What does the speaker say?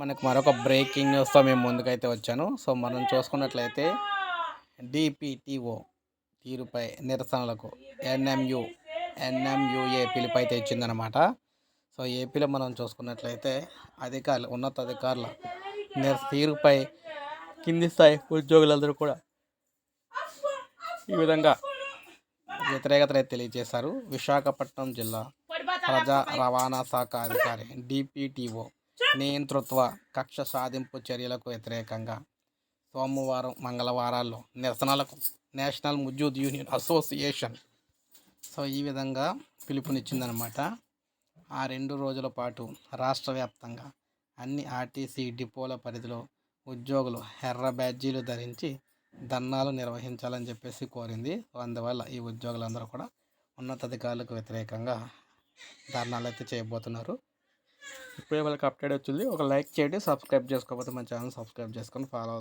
మనకు మరొక బ్రేకింగ్ న్యూస్తో మేము ముందుకైతే వచ్చాను. సో మనం చూసుకున్నట్లయితే డిపిటిఓ తీరుపై నిరసనలకు ఎన్ఎంయు ఎన్ఎంయుఏ పిలుపు అయితే ఇచ్చిందనమాట సో ఏపీలో మనం చూసుకున్నట్లయితే అధికారులు ఉన్నత అధికారుల తీరుపై కింది స్థాయి ఉద్యోగులందరూ కూడా ఈ విధంగా వ్యతిరేకత అయితే తెలియజేశారు. విశాఖపట్నం జిల్లా ప్రజా రవాణా శాఖ అధికారి డిపిటిఓ నియంతృత్వ కక్ష సాధింపు చర్యలకు వ్యతిరేకంగా సోమవారం మంగళవారాల్లో నిరసనలకు నేషనల్ ముజ్జూద్ యూనియన్ అసోసియేషన్. సో ఈ విధంగా పిలుపునిచ్చిందనమాట. ఆ రెండు రోజుల పాటు రాష్ట్ర వ్యాప్తంగా అన్ని ఆర్టీసీ డిపోల పరిధిలో ఉద్యోగులు ఎర్ర బ్యాడ్జీలు ధరించి ధర్నాలు నిర్వహించాలని చెప్పేసి కోరింది. సో అందువల్ల ఈ ఉద్యోగులందరూ కూడా ఉన్నతాధికారులకు వ్యతిరేకంగా ధర్నాలు అయితే చేయబోతున్నారు. ఇప్పుడే వాళ్ళకి అప్డేట్ వచ్చింది. ఒక లైక్ చేయండి సబ్స్క్రైబ్ చేసుకోకపోతే మన ఛానల్ సబ్స్క్రైబ్ చేసుకొని ఫాలో